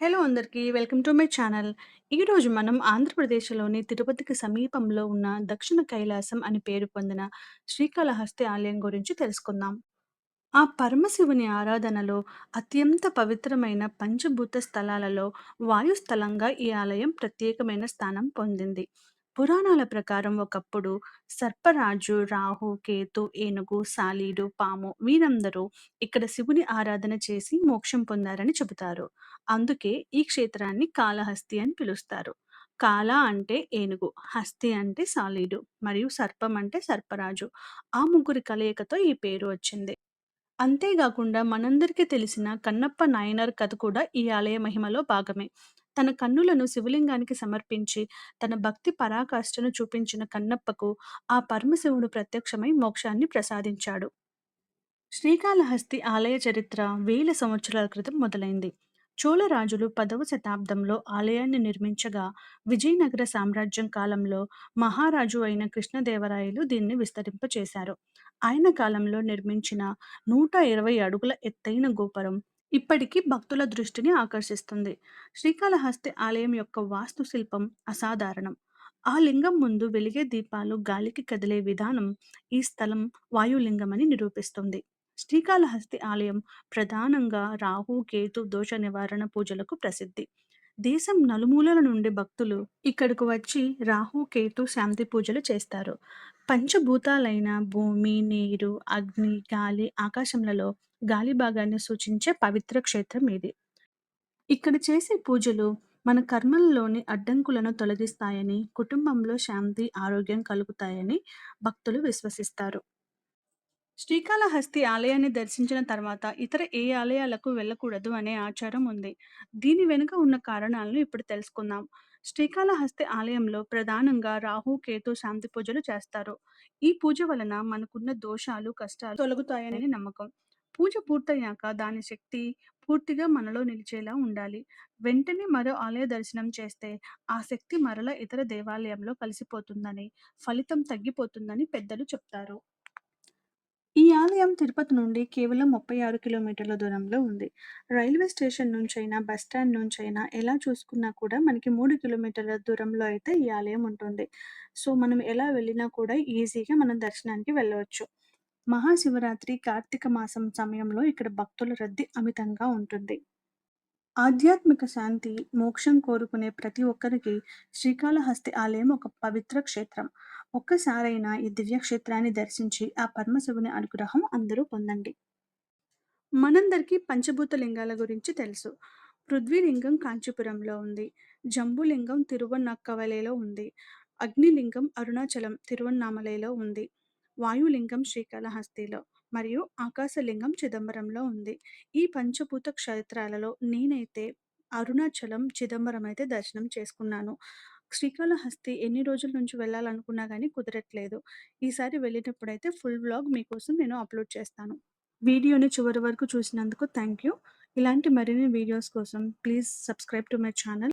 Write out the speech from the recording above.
Hello అందరికీ. Welcome to my channel. ఈరోజు మనం ఆంధ్రప్రదేశ్‌లోని తిరుపతికి సమీపంలో ఉన్న దక్షిణ కైలాసం అని పేరు పొందిన శ్రీకాళహస్తి ఆలయం గురించి తెలుసుకుందాం. ఆ పరమశివుని ఆరాధనలో అత్యంత పవిత్రమైన పంచభూత స్థలాలలో వాయుస్థలంగా ఈ ఆలయం ప్రత్యేకమైన స్థానం పొందింది. పురాణాల ప్రకారం ఒకప్పుడు సర్పరాజు, రాహు, కేతు, ఏనుగు, సాలీడు, పాము వీరందరూ ఇక్కడ శివుని ఆరాధన చేసి మోక్షం పొందారని చెబుతారు. అందుకే ఈ క్షేత్రాన్ని కాళహస్తి అని పిలుస్తారు. కాల అంటే ఏనుగు, హస్తి అంటే సాలీడు మరియు సర్పం అంటే సర్పరాజు. ఆ ముగ్గురి కలయికతో ఈ పేరు వచ్చింది. అంతేకాకుండా మనందరికీ తెలిసిన కన్నప్ప నాయనార్ కథ కూడా ఈ ఆలయ మహిమలో భాగమే. తన కన్నులను శివలింగానికి సమర్పించి తన భక్తి పరాకాష్ఠను చూపించిన కన్నప్పకు ఆ పరమశివుడు ప్రత్యక్షమై మోక్షాన్ని ప్రసాదించాడు. శ్రీకాళహస్తి ఆలయ చరిత్ర వేల సంవత్సరాల క్రితం మొదలైంది. చోళ రాజులు పదవ శతాబ్దంలో ఆలయాన్ని నిర్మించగా విజయనగర సామ్రాజ్యం కాలంలో మహారాజు అయిన కృష్ణదేవరాయలు దీన్ని విస్తరింపచేశారు. ఆయన కాలంలో నిర్మించిన నూట ఇరవై అడుగుల ఎత్తైన గోపురం ఇప్పటికీ భక్తుల దృష్టిని ఆకర్షిస్తుంది. శ్రీకాళహస్తి ఆలయం యొక్క వాస్తుశిల్పం అసాధారణం. ఆ లింగం ముందు వెలిగే దీపాలు గాలికి కదిలే విధానం ఈ స్థలం వాయులింగమని నిరూపిస్తుంది. శ్రీకాళహస్తి ఆలయం ప్రధానంగా రాహు, కేతు దోష నివారణ పూజలకు ప్రసిద్ధి. దేశం నలుమూలల నుండి భక్తులు ఇక్కడకు వచ్చి రాహు, కేతు శాంతి పూజలు చేస్తారు. పంచభూతాలైన భూమి, నీరు, అగ్ని, గాలి, ఆకాశంలలో గాలి భాగాన్ని సూచించే పవిత్ర క్షేత్రం ఇది. ఇక్కడ చేసే పూజలు మన కర్మలలోని అడ్డంకులను తొలగిస్తాయని, కుటుంబంలో శాంతి, ఆరోగ్యం కలుగుతాయని భక్తులు విశ్వసిస్తారు. శ్రీకాళహస్తి ఆలయాన్ని దర్శించిన తర్వాత ఇతర ఏ ఆలయాలకు వెళ్ళకూడదు అనే ఆచారం ఉంది. దీని వెనుక ఉన్న కారణాలను ఇప్పుడు తెలుసుకుందాం. శ్రీకాళహస్తి ఆలయంలో ప్రధానంగా రాహు, కేతు శాంతి పూజలు చేస్తారు. ఈ పూజ వలన మనకున్న దోషాలు, కష్టాలు తొలగుతాయని నమ్మకం. పూజ పూర్తయ్యాక దాని శక్తి పూర్తిగా మనలో నిలిచేలా ఉండాలి. వెంటనే మరో ఆలయ దర్శనం చేస్తే ఆ శక్తి మరల ఇతర దేవాలయంలో కలిసిపోతుందని, ఫలితం తగ్గిపోతుందని పెద్దలు చెప్తారు. ఈ ఆలయం తిరుపతి నుండి కేవలం ముప్పై ఆరు కిలోమీటర్ల దూరంలో ఉంది. రైల్వే స్టేషన్ నుంచైనా, బస్టాండ్ నుంచైనా ఎలా చూసుకున్నా కూడా మనకి మూడు కిలోమీటర్ల దూరంలో అయితే ఈ ఆలయం ఉంటుంది. సో, మనం ఎలా వెళ్ళినా కూడా ఈజీగా మనం దర్శనానికి వెళ్ళవచ్చు. మహాశివరాత్రి, కార్తీక మాసం సమయంలో ఇక్కడ భక్తుల రద్దీ అమితంగా ఉంటుంది. ఆధ్యాత్మిక శాంతి, మోక్షం కోరుకునే ప్రతి ఒక్కరికి శ్రీకాళహస్తి ఆలయం ఒక పవిత్ర క్షేత్రం. ఒక్కసారైనా ఈ దివ్య క్షేత్రాన్ని దర్శించి ఆ పరమశివుని అనుగ్రహం అందరూ పొందండి. మనందరికీ పంచభూత లింగాల గురించి తెలుసు. పృథ్వీలింగం కాంచీపురంలో ఉంది. జంబులింగం తిరువన్నక్కవలేలో ఉంది. అగ్నిలింగం అరుణాచలం తిరువన్నామలైలో ఉంది. వాయులింగం శ్రీకాళహస్తిలో మరియు ఆకాశలింగం చిదంబరంలో ఉంది. ఈ పంచభూత క్షేత్రాలలో నేనైతే అరుణాచలం, చిదంబరం అయితే దర్శనం చేసుకున్నాను. శ్రీకాళహస్తి ఎన్ని రోజుల నుంచి వెళ్ళాలనుకున్నా కానీ కుదరట్లేదు. ఈసారి వెళ్ళినప్పుడైతే ఫుల్ వ్లాగ్ మీకోసం నేను అప్లోడ్ చేస్తాను. వీడియోని చివరి వరకు చూసినందుకు థ్యాంక్ యూ. ఇలాంటి మరిన్ని వీడియోస్ కోసం please subscribe to my channel.